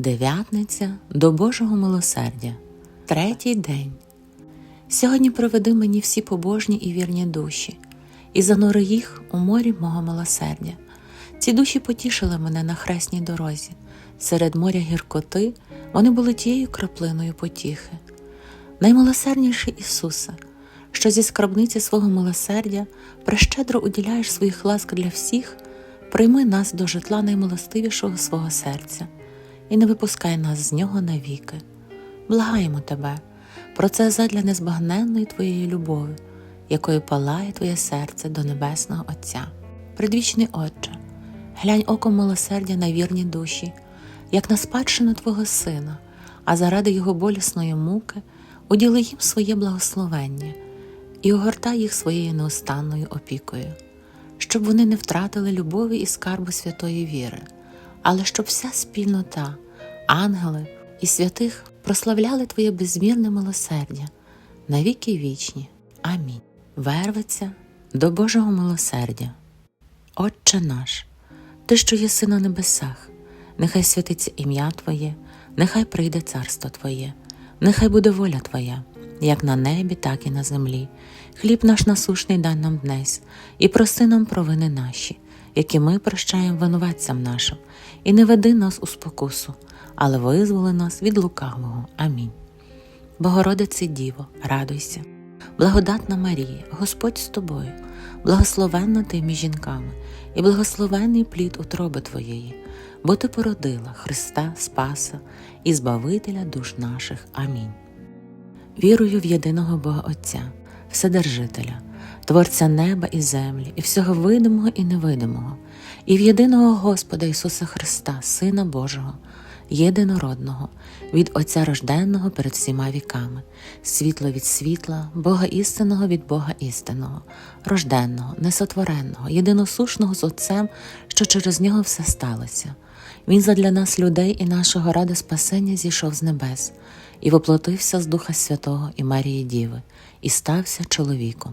Дев'ятниця до Божого милосердя, третій день. Сьогодні проведи мені всі побожні і вірні душі, і занури їх у морі мого милосердя. Ці душі потішили мене на хресній дорозі. Серед моря гіркоти вони були тією краплиною потіхи. Наймилосердніший Ісусе, що зі скарбниці свого милосердя прещедро уділяєш своїх ласк для всіх, прийми нас до житла наймилостивішого свого серця і не випускай нас з нього навіки. Благаємо тебе про це задля незбагненної твоєї любові, якою палає твоє серце до Небесного Отця. Предвічний Отче, глянь оком милосердя на вірні душі, як на спадщину Твого Сина, а заради Його болісної муки уділи їм своє благословення і огортай їх своєю неустанною опікою, щоб вони не втратили любові і скарбу святої віри, але щоб вся спільнота, ангели і святих прославляли Твоє безмірне милосердя на віки вічні. Амінь. Вервиться до Божого милосердя. Отче наш, Ти, що єси на небесах, нехай святиться ім'я Твоє, нехай прийде царство Твоє, нехай буде воля Твоя, як на небі, так і на землі. Хліб наш насушний дай нам днесь, і проси нам провини наші, які ми прощаємо винуватцям нашим, і не веди нас у спокусу, але визволи нас від лукавого. Амінь. Богородице Діво, радуйся, благодатна Марія, Господь з тобою, благословенна ти між жінками, і благословенний плід утроби Твоєї, бо ти породила Христа Спаса і Збавителя душ наших. Амінь. Вірую в єдиного Бога Отця, Вседержителя, Творця неба і землі, і всього видимого і невидимого, і в єдиного Господа Ісуса Христа, Сина Божого, єдинородного, від Отця рожденного перед всіма віками, світло від світла, Бога істинного від Бога істинного, рожденного, несотвореного, єдиносушного з Отцем, що через нього все сталося. Він задля нас, людей і нашого ради спасення зійшов з небес і воплотився з Духа Святого і Марії Діви, і стався чоловіком,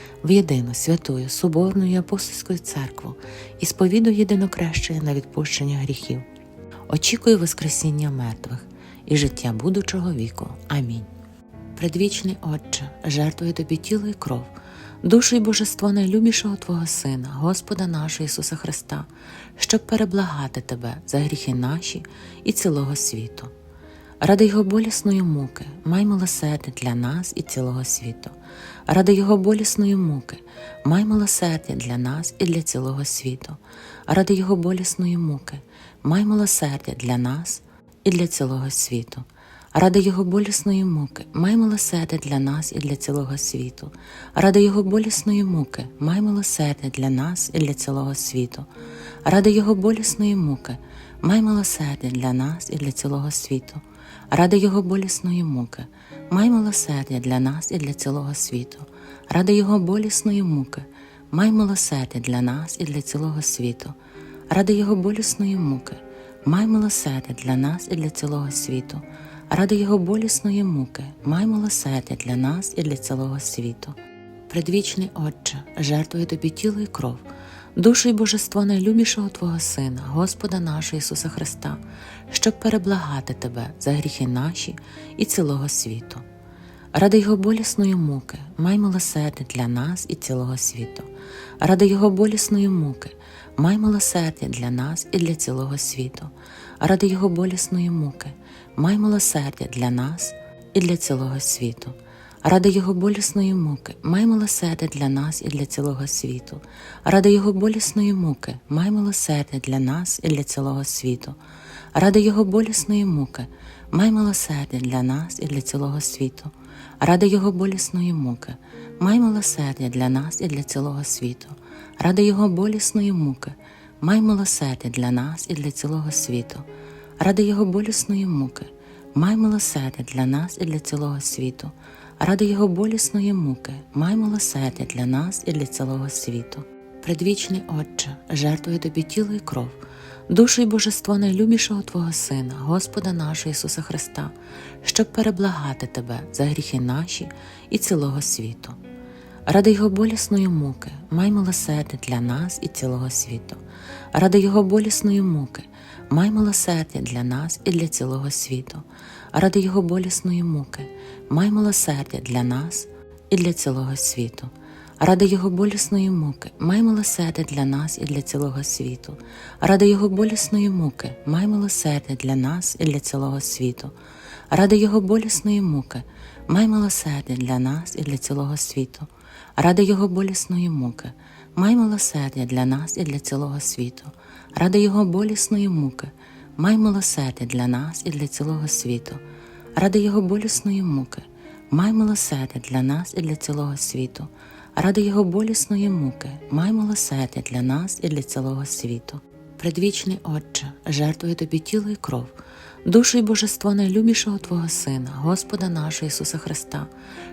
в єдину святую, Соборну і апостольську церкву, і сповідую єдинокрещення на відпущення гріхів. Очікую Воскресіння мертвих і життя будучого віку. Амінь. Предвічний Отче, жертвую тобі тіло і кров, душу і божество найлюбішого Твого Сина, Господа нашого Ісуса Христа, щоб переблагати Тебе за гріхи наші і цілого світу. Ради Його болісної муки, май милосердя для нас і цілого світу. Ради Його болісної муки, май милосердя для нас і для цілого світу. Ради Його болісної муки, май милосердя для нас і для цілого світу. Ради Його болісної муки, май милосердя для нас і для цілого світу. Ради Його болісної муки, май милосердя для нас і для цілого світу. Ради Його болісної муки, май милосердя для нас і для цілого світу. Ради Його болісної муки, май милосердя для нас і для цілого світу. Ради Його болісної муки, май милосердя для нас і для цілого світу. Ради Його болісної муки, май милосердя для нас і для цілого світу. Ради Його болісної муки, май милосердя для нас і для цілого світу. Предвічний Отче, жертвую тобі тіло і кров, душу і божество найлюбішого Твого Сина, Господа нашого Ісуса Христа, щоб переблагати Тебе за гріхи наші і цілого світу. Ради Його болісної муки, май милосердя для нас і цілого світу. Ради Його болісної муки, май милосердя для нас і для цілого світу. Ради Його болісної муки, май милосердя для нас і для цілого світу. Ради Його болісної муки, май милосердя для нас і для цілого світу. Ради Його болісної муки, май милосердя для нас і для цілого світу. Ради Його болісної муки, май милосердя для нас і для цілого світу. Ради Його болісної муки, май милосердя для нас і для цілого світу. Ради Його болісної муки, май милосердя для нас і для цілого світу. Ради Його болісної муки, май милосердя для нас і для цілого світу. Ради Його болісної муки, май милосердя для нас і для цілого світу. Предвічний Отче, жертвую тобі тіло і кров, душу і божество найлюбішого Твого Сина, Господа нашого Ісуса Христа, щоб переблагати Тебе за гріхи наші і цілого світу. Ради Його болісної муки, май милосердя для нас і цілого світу. Ради Його болісної муки, май милосердя для нас і для цілого світу. Ради Його болісної муки, май милосердя для нас і для цілого світу. Ради Його болісної муки, май милосердя для нас і для цілого світу. Ради Його болісної муки, май милосердя для нас і для цілого світу. Ради Його болісної муки, май милосердя для нас і для цілого світу. Ради Його болісної муки, май милосердя для нас і для цілого світу. Ради Його болісної муки, май милосердя для нас і для цілого світу. Ради Його болісної муки, май милосердя для нас і для цілого світу. Ради Його болісної муки, май милосердя для нас і для цілого світу. Предвічний Отче, жертвую тобі тіло і кров, душу і божество найлюбішого Твого Сина, Господа нашого Ісуса Христа,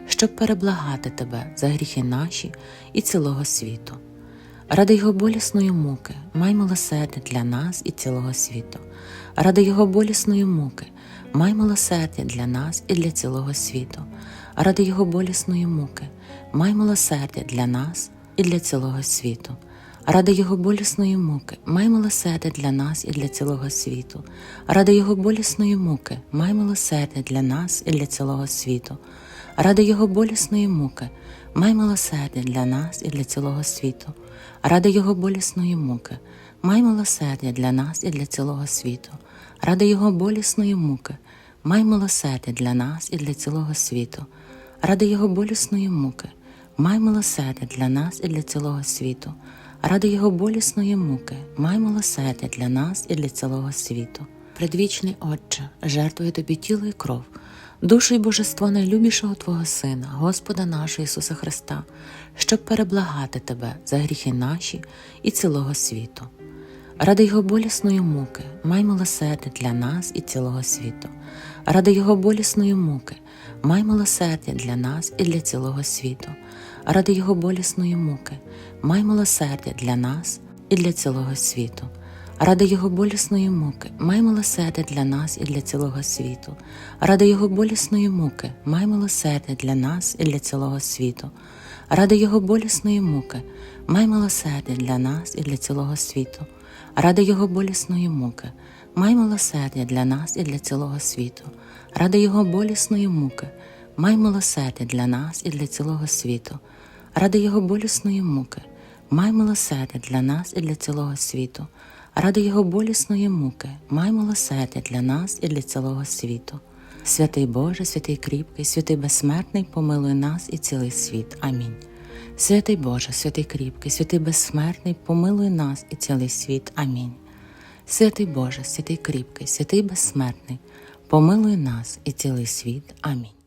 щоб переблагати Тебе за гріхи наші і цілого світу. Ради Його болісної муки, май милосердя для нас і цілого світу. Ради Його болісної муки, май милосердя для нас і для цілого світу. Ради Його болісної муки, май милосердя для нас і для цілого світу. Ради Його болісної муки, май милосердя для нас і для цілого світу. Ради Його болісної муки, май милосердя для нас і для цілого світу. Ради Його болісної муки, май милосердя для нас і для цілого світу. Ради Його болісної муки, май милосердя для нас і для цілого світу. Ради Його болісної муки, май милосердя для нас і для цілого світу. Ради Його болісної муки, май милосердя для нас і для цілого світу. Ради Його болісної муки, май милосердя для нас і для цілого світу. Предвічний Отче, жертвую тобі тіло і кров, душу і божество найлюбішого Твого Сина, Господа нашого Ісуса Христа, щоб переблагати Тебе за гріхи наші і цілого світу. Ради Його болісної муки, май милосердя для нас і цілого світу. Ради Його болісної муки, май милосердя для нас і для цілого світу. Ради Його болісної муки, май милосердя для нас і для цілого світу. Ради Його болісної муки, май милосердя для нас і для цілого світу. Ради Його болісної муки, май милосердя для нас і для цілого світу. Ради Його болісної муки, май милосердя для нас і для цілого світу. Ради Його болісної муки, май милосердя для нас і для цілого світу. Ради Його болісної муки, май милосердя для нас і для цілого світу. Ради Його болісної муки, май милосердя для нас і для цілого світу. Ради Його болісної муки, май милосердя для нас і для цілого світу. Святий Боже, святий кріпкий, святий безсмертний, помилуй нас і цілий світ. Амінь. Святий Боже, святий кріпкий, святий безсмертний, помилуй нас і цілий світ. Амінь. Святий Боже, святий кріпкий, святий безсмертний, помилуй нас і цілий світ. Амінь.